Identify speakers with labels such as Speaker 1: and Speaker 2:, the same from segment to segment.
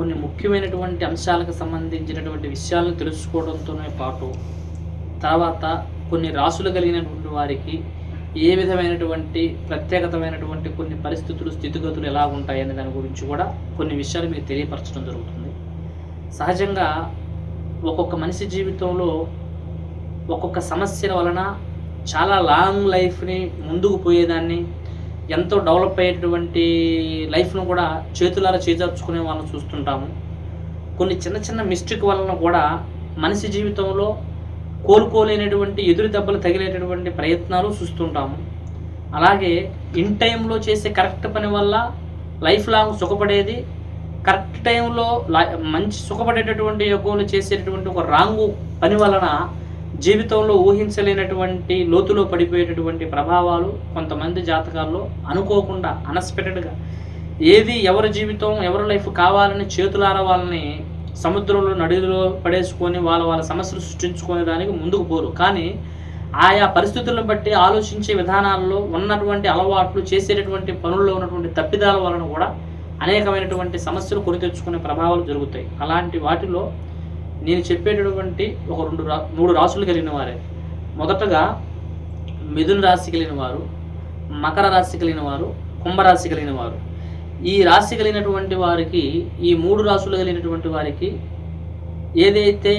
Speaker 1: కొన్ని ముఖ్యమైనటువంటి అంశాలకు సంబంధించినటువంటి విషయాలను తెలుసుకోవడంతోనే పాటు తర్వాత కొన్ని రాసులు కలిగినటువంటి వారికి ఏ విధమైనటువంటి ప్రత్యేకతమైనటువంటి కొన్ని పరిస్థితులు స్థితిగతులు ఎలా ఉంటాయనే దాని గురించి కూడా కొన్ని విషయాలు మీకు తెలియపరచడం జరుగుతుంది. సహజంగా ఒక్కొక్క మనిషి జీవితంలో ఒక్కొక్క సమస్యల వలన చాలా లాంగ్ లైఫ్ని ముందుకు పోయేదాన్ని ఎంతో డెవలప్ అయ్యేటువంటి లైఫ్ను కూడా చేతులారా చేజార్చుకునే వాళ్ళని చూస్తుంటాము. కొన్ని చిన్న చిన్న మిస్టేక్ వలన కూడా మనిషి జీవితంలో కోలుకోలేనటువంటి ఎదురు దెబ్బలు తగిలేటటువంటి ప్రయత్నాలు చూస్తుంటాము. అలాగే ఇన్ టైంలో చేసే కరెక్ట్ పని వల్ల లైఫ్ లాంగ్ సుఖపడేది కరెక్ట్ టైంలో లా- మంచి సుఖపడేటటువంటి యోగంలో చేసేటటువంటి ఒక రాంగు పని వలన జీవితంలో ఊహించలేనటువంటి లోతులో పడిపోయేటటువంటి ప్రభావాలు కొంతమంది జాతకాల్లో అనుకోకుండా అన్ఎక్స్పెక్టెడ్గా ఏది ఎవరి జీవితం ఎవరి లైఫ్ కావాలని చేతులార వాళ్ళని సముద్రంలో నడిలో పడేసుకొని వాళ్ళ వాళ్ళ సమస్యలు సృష్టించుకునే దానికి ముందుకు పోరు. కానీ ఆయా పరిస్థితులను బట్టి ఆలోచించే విధానాల్లో ఉన్నటువంటి అలవాట్లు చేసేటటువంటి పనుల్లో ఉన్నటువంటి తప్పిదాల వలన కూడా అనేకమైనటువంటి సమస్యలు కొని తెచ్చుకునే ప్రభావాలు జరుగుతాయి. అలాంటి వాటిలో నేను చెప్పేటటువంటి ఒక రెండు రా మూడు రాసులు కలిగిన వారే. మొదటగా మిథున రాశి కలిగిన వారు మకర రాశి కలిగిన వారు కుంభరాశి కలిగిన వారు. ఈ రాశి కలిగినటువంటి వారికి ఈ మూడు రాశులు కలిగినటువంటి వారికి ఏదైతే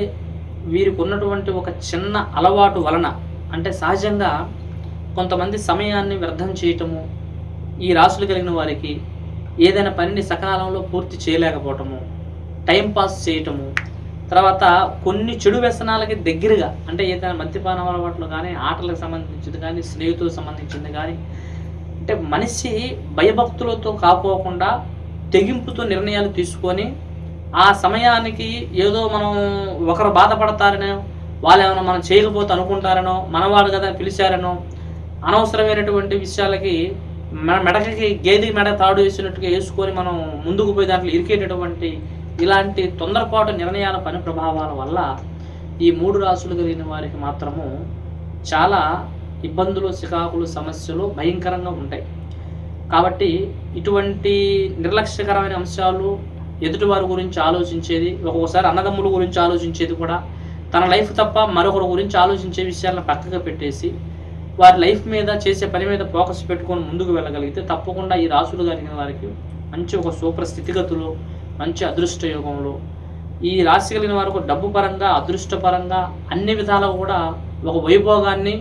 Speaker 1: వీరికి ఉన్నటువంటి ఒక చిన్న అలవాటు వలన అంటే సహజంగా కొంతమంది సమయాన్ని వ్యర్థం చేయటము ఈ రాశులు కలిగిన వారికి ఏదైనా పనిని సకాలంలో పూర్తి చేయలేకపోవటము టైం పాస్ చేయటము తర్వాత కొన్ని చెడు వ్యసనాలకి దగ్గరగా అంటే ఏదైనా మద్యపాన అలవాట్లు కానీ ఆటలకు సంబంధించింది కానీ స్నేహితులకు సంబంధించింది కానీ అంటే మనిషి భయభక్తులతో కాకోకుండా తెగింపుతో నిర్ణయాలు తీసుకొని ఆ సమయానికి ఏదో మనం ఒకరు బాధపడతారనో వాళ్ళు ఏమైనా మనం చేయకపోతే అనుకుంటారనో మనవాడు కదా పిలిచారనో అనవసరమైనటువంటి విషయాలకి మన మెడకి గేది మెడ తాడు వేసినట్టుగా వేసుకొని మనం ముందుకు పోయి దాంట్లో ఇరికేటటువంటి ఇలాంటి తొందరపాటు నిర్ణయాల పని ప్రభావాల వల్ల ఈ మూడు రాసులు కలిగిన వారికి మాత్రము చాలా ఇబ్బందులు చికాకులు సమస్యలు భయంకరంగా ఉంటాయి. కాబట్టి ఇటువంటి నిర్లక్ష్యకరమైన అంశాలు ఎదుటివారి గురించి ఆలోచించేది ఒక్కొక్కసారి అన్నదమ్ముల గురించి ఆలోచించేది కూడా తన లైఫ్ తప్ప మరొకరి గురించి ఆలోచించే విషయాలను పక్కగా పెట్టేసి వారి లైఫ్ మీద చేసే పని మీద ఫోకస్ పెట్టుకొని ముందుకు వెళ్ళగలిగితే తప్పకుండా ఈ రాసులు కలిగిన వారికి మంచి ఒక సూపర్ స్థితిగతులు మంచి అదృష్ట యోగంలో. ఈ రాశి కలిగిన వారికి డబ్బు పరంగా అదృష్టపరంగా అన్ని విధాలుగా కూడా ఒక వైభోగాన్ని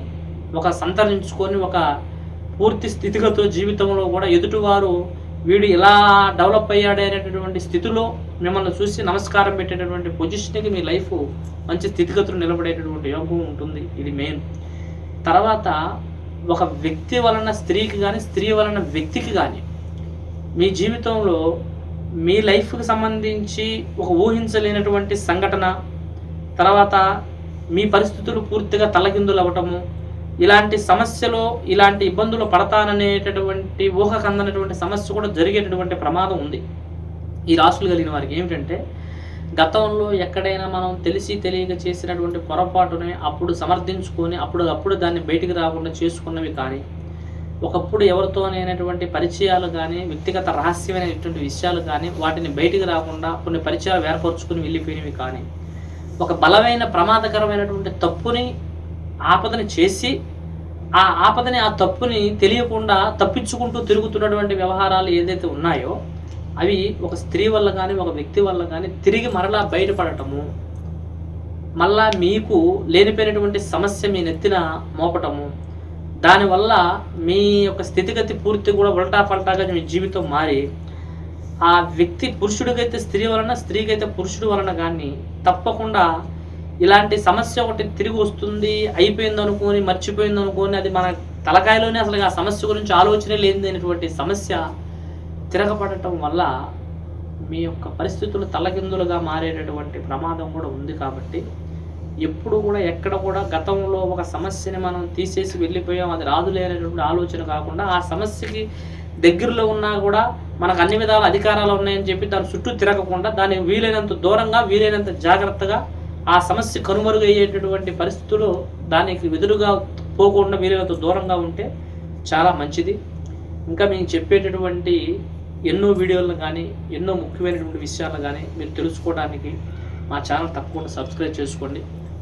Speaker 1: ఒక సంతరించుకొని ఒక పూర్తి స్థితిగతో జీవితంలో కూడా ఎదుటివారు వీడు ఇలా డెవలప్ అయ్యాడే అనేటటువంటి స్థితిలో మిమ్మల్ని చూసి నమస్కారం పెట్టేటటువంటి పొజిషన్కి మీ లైఫ్ మంచి స్థితిగతులు నిలబడేటటువంటి యోగం ఉంటుంది. ఇది మెయిన్ తర్వాత ఒక వ్యక్తి వలన స్త్రీకి కానీ స్త్రీ వలన వ్యక్తికి కానీ మీ జీవితంలో మీ లైఫ్కి సంబంధించి ఒక ఊహించలేనటువంటి సంఘటన తర్వాత మీ పరిస్థితులు పూర్తిగా తలకిందులు అవ్వటము ఇలాంటి సమస్యలో ఇలాంటి ఇబ్బందులు పడతాననేటటువంటి ఊహ కందనటువంటి సమస్య కూడా జరిగేటటువంటి ప్రమాదం ఉంది. ఈ రాసులు కలిగిన వారికి ఏమిటంటే గతంలో ఎక్కడైనా మనం తెలిసి తెలియక చేసినటువంటి పొరపాటుని అప్పుడు సమర్థించుకొని అప్పుడు అప్పుడు దాన్ని బయటికి రాకుండా చేసుకున్నవి కానీ ఒకప్పుడు ఎవరితోనైనటువంటి పరిచయాలు కానీ వ్యక్తిగత రహస్యమైనటువంటి విషయాలు కానీ వాటిని బయటికి రాకుండా కొన్ని పరిచయాలు ఏర్పరచుకుని వెళ్ళిపోయినవి కానీ ఒక బలమైన ప్రమాదకరమైనటువంటి తప్పుని ఆపదని చేసి ఆ ఆపదని ఆ తప్పుని తెలియకుండా తప్పించుకుంటూ తిరుగుతున్నటువంటి వ్యవహారాలు ఏదైతే ఉన్నాయో అవి ఒక స్త్రీ వల్ల కానీ ఒక వ్యక్తి వల్ల కానీ తిరిగి మరలా బయటపడటము మళ్ళా మీకు లేనిపోయినటువంటి సమస్య మీ నెత్తిన మోపటము దానివల్ల మీ యొక్క స్థితిగతి పూర్తి కూడా ఉల్టా పల్టాగా మీ జీవితం మారి ఆ వ్యక్తి పురుషుడికైతే స్త్రీ వలన స్త్రీకైతే పురుషుడు వలన కానీ తప్పకుండా ఇలాంటి సమస్య ఒకటి తిరిగి వస్తుంది అయిపోయింది అనుకొని మర్చిపోయింది అనుకొని అది మన తలకాయలోనే అసలు ఆ సమస్య గురించి ఆలోచనే లేనిదైనటువంటి సమస్య తిరగబడటం వల్ల మీ యొక్క పరిస్థితులు తలకిందులుగా మారేటటువంటి ప్రమాదం కూడా ఉంది కాబట్టి ఎప్పుడు కూడా ఎక్కడ కూడా గతంలో ఒక సమస్యని మనం తీసేసి వెళ్ళిపోయాం అది రాదులే అనేటువంటి ఆలోచన కాకుండా ఆ సమస్యకి దగ్గరలో ఉన్నా కూడా మనకు అన్ని విధాల అధికారాలు ఉన్నాయని చెప్పి దాని చుట్టూ తిరగకుండా దాన్ని వీలైనంత దూరంగా వీలైనంత జాగ్రత్తగా ఆ సమస్య కనుమరుగయ్యేటటువంటి పరిస్థితులు దానికి ఎదురుగా పోకుండా వీలైనంత దూరంగా ఉంటే చాలా మంచిది. ఇంకా మేము చెప్పేటటువంటి ఎన్నో వీడియోలను కానీ ఎన్నో ముఖ్యమైనటువంటి విషయాలను కానీ మీరు తెలుసుకోవడానికి మా ఛానల్ తప్పకుండా సబ్స్క్రైబ్ చేసుకోండి.